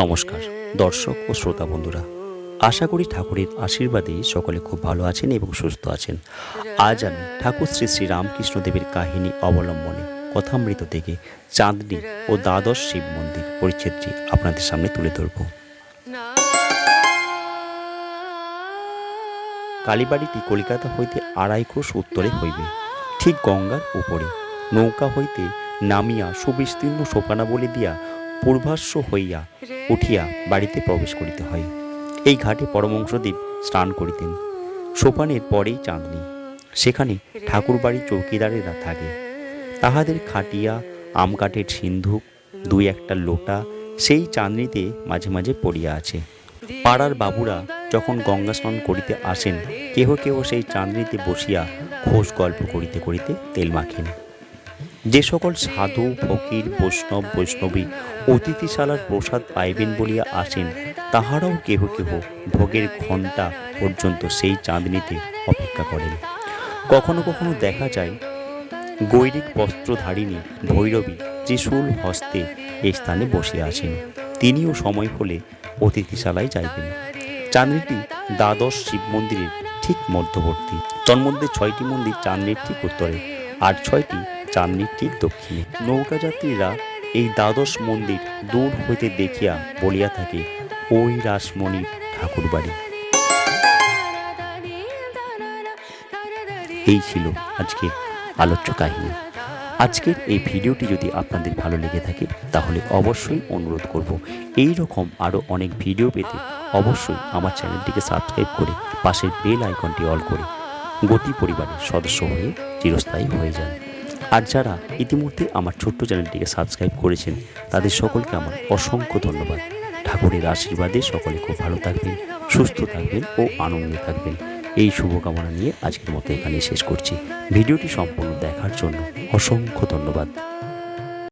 নমস্কার, দর্শক ও শ্রোতা বন্ধুরা। আশা করি ঠাকুরের আশীর্বাদে সকলে খুব ভালো আছেন এবং সুস্থ আছেন। আজ আমি ঠাকুর শ্রী শ্রী রামকৃষ্ণদেবের কাহিনী অবলম্বনে কথামৃত থেকে চাঁদনি ও দ্বাদশ শিব মন্দির পরিচ্ছেদটি আপনাদের সামনে তুলে ধরব। কালীবাড়িটি কলিকাতা হইতে আড়াই ক্রোশ উত্তরে হইবে। ঠিক গঙ্গার উপরে। নৌকা হইতে নামিয়া সুবিস্তীর্ণ সোপানাবলি দিয়া পূর্বাশ্ব হইয়া উঠিয়া বাড়িতে প্রবেশ করিতে হয়। এই ঘাটে পরমংশদেব স্নান করিতেন। সোপানের পরেই চাঁদনি। সেখানে ঠাকুরবাড়ির চৌকিদারেরা থাকে। তাহাদের খাটিয়া, আম কাঠের সিন্ধুক, দুই একটা লোটা সেই চাঁদনিতে মাঝে মাঝে পড়িয়া আছে। পাড়ার বাবুরা যখন গঙ্গা স্নান করিতে আসেন, কেহ কেহ সেই চাঁদনিতে বসিয়া খোশ গল্প করিতে করিতে তেল মাখেন। যে সকল সাধু, ফকির, বৈষ্ণব, বৈষ্ণবী অতিথিশালার প্রসাদ পাইবেন বলিয়া আসেন, তাহারাও কেহ কেহ ভোগের ঘণ্টা পর্যন্ত সেই চাঁদনিতে অপেক্ষা করেন। কখনো কখনো দেখা যায়, গৈরিক বস্ত্রধারিণী ভৈরবী ত্রিশূল হস্তে এই স্থানে বসে আছেন। তিনিও সময় হলে অতিথিশালায় যাইবেন। চাঁদনিটি দ্বাদশ শিব মন্দিরের ঠিক মধ্যবর্তী। তন্মধ্যে ছয়টি মন্দির চাঁদনির ঠিক উত্তরে, আর ছয়টি চাঁদনির ঠিক দক্ষিণে নৌকাযাত্রীরা এই দ্বাদশ মন্দির দূর হইতে দেখিয়া বলিয়া থাকে, ওই রাসমণির ঠাকুরবাড়ি। এই ছিল আজকের আলোচ্য কাহিনী। আজকের এই ভিডিওটি যদি আপনাদের ভালো লেগে থাকে, তাহলে অবশ্যই অনুরোধ করব এই রকম আরও অনেক ভিডিও পেতে অবশ্যই আমার চ্যানেলটিকে সাবস্ক্রাইব করে পাশের বেল আইকনটি অল করে গতি পরিবারের সদস্য হয়ে চিরস্থায়ী হয়ে যান। আর যারা ইতিমধ্যে আমার ছোট্ট চ্যানেলটিকে সাবস্ক্রাইব করেছেন, তাদের সকলকে আমার অসংখ্য ধন্যবাদ। ঠাকুরের আশীর্বাদে সকলে খুব ভালো থাকবেন, সুস্থ থাকবেন ও আনন্দে থাকবেন। এই শুভকামনা নিয়ে আজকের মতো এখানে শেষ করছি। ভিডিওটি সম্পূর্ণ দেখার জন্য অসংখ্য ধন্যবাদ।